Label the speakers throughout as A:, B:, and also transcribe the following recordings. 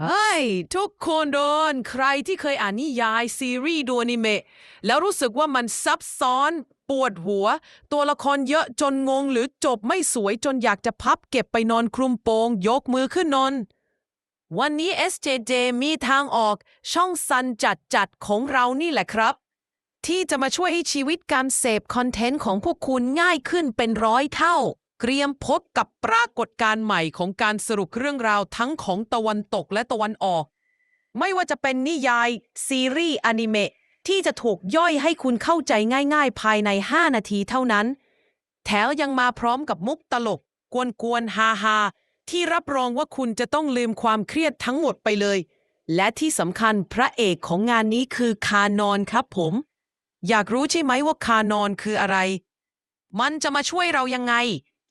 A: เฮ้ยทุกคนโดน ใครที่เคยอ่านนิยายซีรีส์ดูอนิเมะแล้วรู้สึกว่ามันซับซ้อนปวดหัว ตัวละครเยอะจนงง หรือจบไม่สวยจนอยากจะพับเก็บไปนอนคลุมโปง ยกมือขึ้นนอน วันนี้ SJJ มีทางออกช่องซันจัดจัดของเรานี่แหละครับ ที่จะมาช่วยให้ชีวิตการเสพคอนเทนต์ของพวกคุณง่ายขึ้นเป็นร้อยเท่า เตรียมพบกับปรากฏการณ์ใหม่ของการสรุปเรื่องราวทั้งของตะวันตกและตะวันออก ไม่ว่าจะเป็นนิยาย ซีรีส์อนิเมะที่จะถูกย่อยให้คุณเข้าใจง่ายๆ ภายใน 5 นาทีเท่านั้น แถวยังมาพร้อมกับมุกตลก กวนๆฮาฮาๆที่รับรองว่าคุณจะต้องลืมความเครียดทั้งหมดไปเลย และที่สำคัญพระเอกของงานนี้คือคานอนครับผม อยากรู้ใช่ไหมว่าคานอนคืออะไร มันจะมาช่วยเรายังไง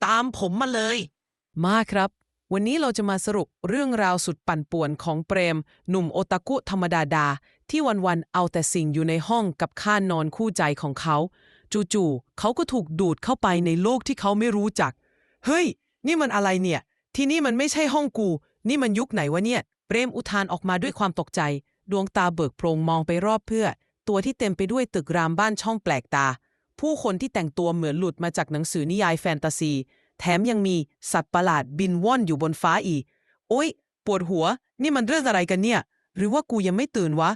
A: ตามผมมาเลย มาครับ วันนี้เราจะมาสรุปเรื่องราวสุดปั่นป่วนของเปรม หนุ่มโอตาคุธรรมดาดา ที่วันๆเอาแต่สิ่งอยู่ในห้องกับข้านนอนคู่ใจของเขา จู่ๆเขาก็ถูกดูดเข้าไปในโลกที่เขาไม่รู้จัก เฮ้ย นี่มันอะไรเนี่ย ที่นี่มันไม่ใช่ห้องกู นี่มันยุคไหนวะเนี่ย เปรมอุทานออกมาด้วยความตกใจ ดวงตาเบิกโพรงมองไปรอบเพื่อ ตัวที่เต็มไปด้วยตึกรามบ้านช่องแปลกตา ผู้คนที่แต่งตัวเหมือนหลุดมาจากหนังสือนิยายแฟนตาซี แถมยังมีสัตว์ประหลาดบินว่อนอยู่บนฟ้าอีก โอ๊ย ปวดหัว นี่มันเรื่องอะไรกันเนี่ย หรือว่ากูยังไม่ตื่นวะ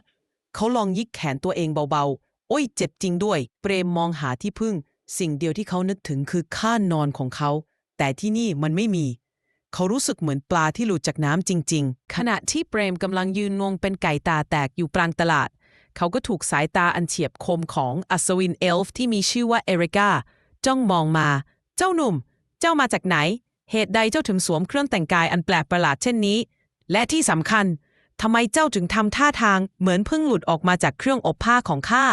A: เขาลองยิกแขนตัวเองเบาๆ โอ้ยเจ็บจริงด้วย เปรมมองหาที่พึ่ง สิ่งเดียวที่เขานึกถึงคือข้านอนของเขา แต่ที่นี่มันไม่มี เขารู้สึกเหมือนปลาที่หลุดจากน้ำจริง ๆ ขณะที่เปรมกำลังยืนงงเป็นไก่ตาแตกอยู่กลางตลาด เขาก็ถูกสายตาอันเฉียบคมของอัศวินเอลฟ์ที่มีชื่อว่าเอริกาจ้องมองมา เจ้าหนุ่ม เจ้ามาจากไหน เหตุใดเจ้าถึงสวมเครื่องแต่งกายอันแปลกประหลาดเช่นนี้ และที่สำคัญทำไมเจ้าถึงทำท่าทางเหมือนเพิ่งหลุดออกมาจากเครื่องอบผ้าของข้า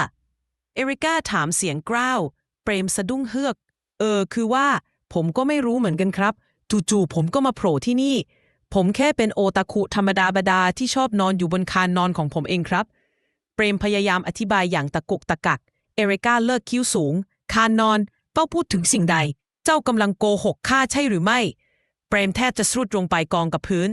A: เอริกาถามเสียงกร้าว เปรมสะดุ้งเฮือก เออ คือว่า ผมก็ไม่รู้เหมือนกันครับ จู่ๆผมก็มาโผล่ที่นี่ ผมแค่เป็นโอตาคุธรรมดาบดาที่ชอบนอนอยู่บนคานนอนของผมเองครับ เปรมพยายามอธิบายอย่างตะกุกตะกัก เอริก้าเลิกคิ้วสูง คานนอนเป้าพูดถึงสิ่งใด เจ้ากำลังโกหกข้าใช่หรือไม่ เปรมแทบจะสรุดลงไปกองกับพื้น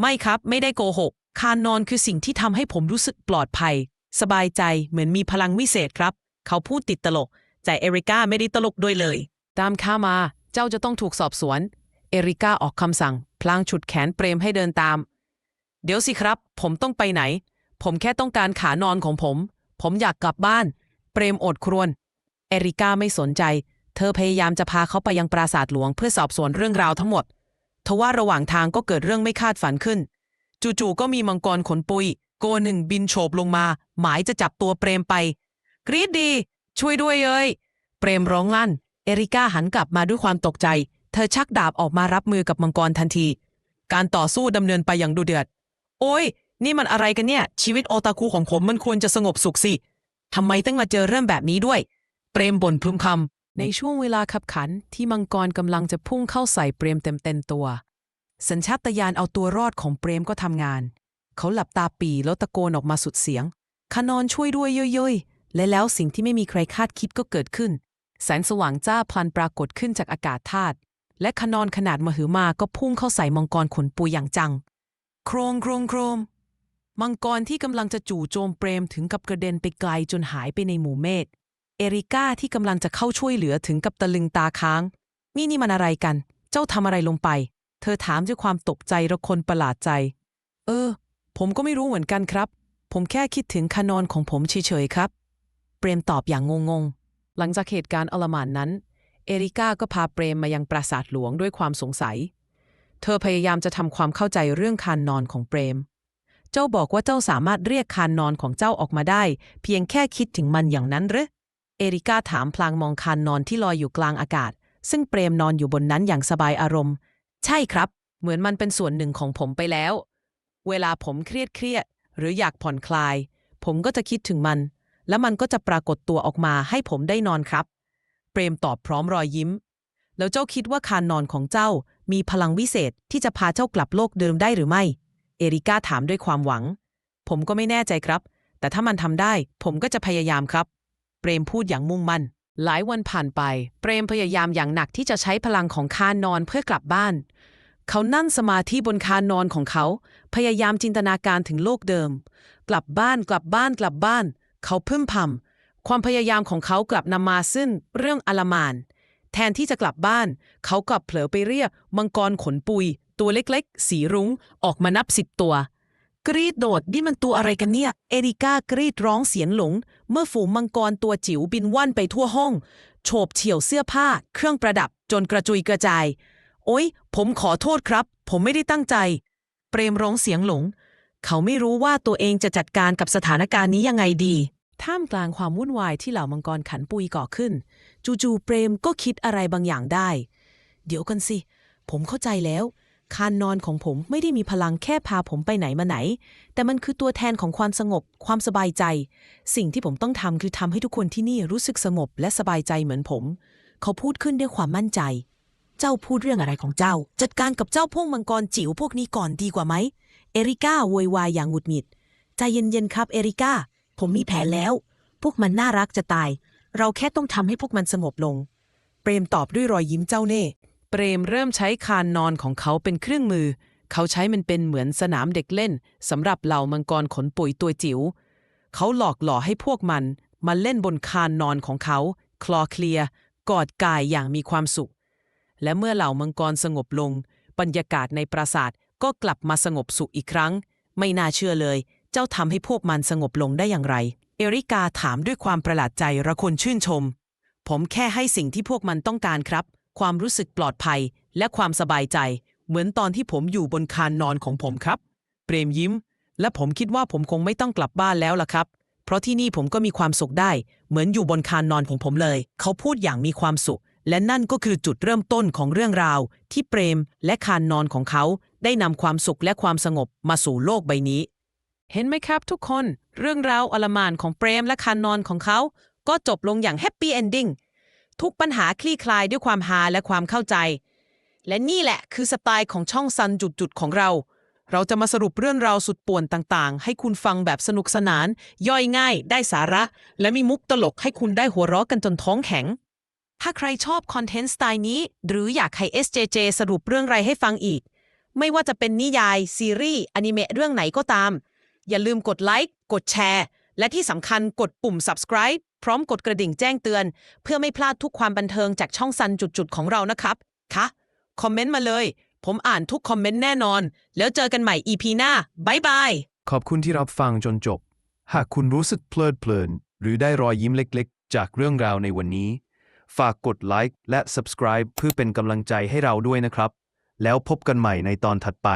A: ไม่ครับ ไม่ได้โกหก คานนอนคือสิ่งที่ทำให้ผมรู้สึกปลอดภัย สบายใจเหมือนมีพลังวิเศษครับ เขาพูดติดตลก แต่เอริก้าไม่ได้ตลกด้วยเลย ตามข้ามาเจ้าจะต้องถูกสอบสวน เอริก้าออกคำสั่ง พลางฉุดแขนเปรมให้เดินตาม เดี๋ยวสิครับ ผมต้องไปไหน ผมแค่ต้องการขานอนของผม ผมอยากกลับบ้าน เปรมอดครวญเอริก้าไม่สนใจ เธอพยายามจะพาเขาไปยังปราสาทหลวงเพื่อสอบสวนเรื่องราวทั้งหมด ทว่าระหว่างทางก็เกิดเรื่องไม่คาดฝันขึ้น จู่ๆก็มีมังกรขนปุย โกหนึ่งบินโฉบลงมา หมายจะจับตัวเปรมไป กรีดดี ช่วยด้วยเอ้ยเปรมร้องลั่น เอริก้าหันกลับมาด้วยความตกใจ เธอชักดาบออกมารับมือกับมังกรทันที การต่อสู้ดำเนินไปอย่างดุเดือด โอ้ย นี่มันอะไรกันเนี่ย ชีวิตโอตาคุของผมมันควรจะสงบสุขสิทำไมต้องมาเจอเรื่องแบบนี้ด้วย เปรมบ่นพรุมคำในช่วงเวลาขับขันที่มังกรกำลังจะพุ่งเข้าใส่เปรมเต็มเต็มตัว สัญชาตญาณเอาตัวรอดของเปรมก็ทำงาน เขาหลับตาปีแล้วตะโกนออกมาสุดเสียงขานอนช่วยด้วยย่อยๆและแล้วสิ่งที่ไม่มีใครคาดคิดก็เกิดขึ้น แสงสว่างจ้าพลันปรากฏขึ้นจากอากาศธาตุและขนอนขนาดมหึมาก็พุ่งเข้าใส่มังกรขนปุยอย่างจัง โครงโครงโครม มังกรที่กำลังจะจู่โจมเปรมถึงกับกระเด็นไปไกลจนหายไปในหมู่เมฆเอริก้าที่กำลังจะเข้าช่วยเหลือถึงกับตะลึงตาค้าง นี่นี่มันอะไรกัน เจ้าทำอะไรลงไป เธอถามด้วยความตกใจและคนประหลาดใจ เออ ผมก็ไม่รู้เหมือนกันครับ ผมแค่คิดถึงคานอนของผมเฉยๆครับ เปรมตอบอย่างงงๆ หลังจากเหตุการณ์อลมานนั้น เอริก้าก็พาเปรมมายังปราสาทหลวงด้วยความสงสัย เธอพยายามจะทำความเข้าใจเรื่องคานนอนของเปรม เจ้าบอกว่าเจ้าสามารถเรียกคานนอนของเจ้าออกมาได้ เพียงแค่คิดถึงมันอย่างนั้นหรือเอริก้าถามพลางมองคานนอนที่ลอยอยู่กลางอากาศ ซึ่งเปรมนอนอยู่บนนั้นอย่างสบายอารมณ์ ใช่ครับ เหมือนมันเป็นส่วนหนึ่งของผมไปแล้ว เวลาผมเครียดเครียดหรืออยากผ่อนคลาย ผมก็จะคิดถึงมัน แล้วมันก็จะปรากฏตัวออกมาให้ผมได้นอนครับ เปรมตอบพร้อมรอยยิ้ม แล้วเจ้าคิดว่าคานนอนของเจ้ามีพลังวิเศษที่จะพาเจ้ากลับโลกเดิมได้หรือไม่ เอริก้าถามด้วยความหวัง ผมก็ไม่แน่ใจครับ แต่ถ้ามันทำได้ ผมก็จะพยายามครับ เปรมพูดอย่างมุ่งมั่น หลายวันผ่านไป เปรมพยายามอย่างหนักที่จะใช้พลังของคานนอนเพื่อกลับบ้าน เขานั่งสมาธิบนคานนอนของเขา พยายามจินตนาการถึงโลกเดิม กลับบ้านกลับบ้านกลับบ้าน เขาพึ่มพำความพยายามของเขากลับนำมาซึ่งเรื่องอลหมาน แทนที่จะกลับบ้าน เขากลับเผลอไปเรียกมังกรขนปุย ตัวเล็กๆ สีรุ้ง ออกมานับสิบตัว กรีดโดดนี่มันตัวอะไรกันเนี่ย เอริก้ากรีดร้องเสียงหลง เมื่อฝูงมังกรตัวจิ๋วบินว่อนไปทั่วห้อง โฉบเฉี่ยวเสื้อผ้า เครื่องประดับจนกระจุยกระจาย โอ๊ย ผมขอโทษครับ ผมไม่ได้ตั้งใจ เปรมร้องเสียงหลง เขาไม่รู้ว่าตัวเองจะจัดการกับสถานการณ์นี้ยังไงดี ท่ามกลางความวุ่นวายที่เหล่ามังกรขันปุยก่อขึ้น จู่ๆเปรมก็คิดอะไรบางอย่างได้ เดี๋ยวกันสิ ผมเข้าใจแล้ว คานนอนของผมไม่ได้มีพลังแค่พาผมไปไหนมาไหน แต่มันคือตัวแทนของความสงบ ความสบายใจ สิ่งที่ผมต้องทำคือทำให้ทุกคนที่นี่รู้สึกสงบและสบายใจเหมือนผม เขาพูดขึ้นด้วยความมั่นใจ เจ้าพูดเรื่องอะไรของเจ้า จัดการกับเจ้าพวกมังกรจิ๋วพวกนี้ก่อนดีกว่าไหม เอริก้าโวยวายอย่างหงุดหงิด ใจเย็นๆครับเอริก้า ผมมีแผนแล้ว พวกมันน่ารักจะตาย เราแค่ต้องทำให้พวกมันสงบลง เปรมตอบด้วยรอยยิ้มเจ้าเน่ เปรมเริ่มใช้คานนอนของเขาเป็นเครื่องมือ เขาใช้มันเป็นเหมือนสนามเด็กเล่นสำหรับเหล่ามังกรขนปุ๋ยตัวจิ๋ว เขาหลอกหล่อให้พวกมันมาเล่นบนคานนอนของเขา คลอเคลียกอดกายอย่างมีความสุข และเมื่อเหล่ามังกรสงบลง บรรยากาศในปราสาทก็กลับมาสงบสุขอีกครั้ง ไม่น่าเชื่อเลย เจ้าทำให้พวกมันสงบลงได้อย่างไร เอริกาถามด้วยความประหลาดใจระคนชื่นชม ผมแค่ให้สิ่งที่พวกมันต้องการครับ ความรู้สึกปลอดภัยและความสบายใจ เหมือนตอนที่ผมอยู่บนคานนอนของผมครับ เปรมยิ้ม และผมคิดว่าผมคงไม่ต้องกลับบ้านแล้วล่ะครับ เพราะที่นี่ผมก็มีความสุขได้ เหมือนอยู่บนคานนอนของผมเลย เขาพูดอย่างมีความสุข และนั่นก็คือจุดเริ่มต้นของเรื่องราว ที่เปรมและคานนอนของเขา ได้นำความสุขและความสงบมาสู่โลกใบนี้ เห็นไหมครับทุกคน เรื่องราวอลมานของเปรมและคานนอนของเขา ก็จบลงอย่างแฮปปี้เอนดิ้ง ทุกปัญหาคลี่คลายด้วยความฮาและความเข้าใจ และนี่แหละคือสไตล์ของช่องซันจุดๆของเรา เราจะมาสรุปเรื่องราวสุดป่วนต่างๆ ให้คุณฟังแบบสนุกสนาน ย่อยง่าย ได้สาระ และมีมุกตลกให้คุณได้หัวเราะกันจนท้องแข็ง ถ้าใครชอบคอนเทนต์สไตล์นี้ หรืออยากให้ SJJ สรุปเรื่องไรให้ฟังอีก ไม่ว่าจะเป็นนิยาย ซีรีส์อนิเมะเรื่องไหนก็ตาม อย่าลืมกดไลค์กดแชร์ และที่สำคัญกดปุ่ม subscribe พร้อมกดกระดิ่งแจ้งเตือน เพื่อไม่พลาดทุกความบันเทิงจากช่องซันจุดๆของเรานะครับ คะคอมเมนต์มาเลย ผมอ่านทุกคอมเมนต์แน่นอน แล้วเจอกันใหม่ EP หน้าบายบาย
B: ขอบคุณที่รับฟังจนจบ หากคุณรู้สึกเพลิดเพลิน หรือได้รอยยิ้มเล็กๆ จากเรื่องราวในวันนี้ ฝากกดไลค์และ subscribe เพื่อเป็นกำลังใจให้เราด้วยนะครับ แล้วพบกันใหม่ในตอนถัดไป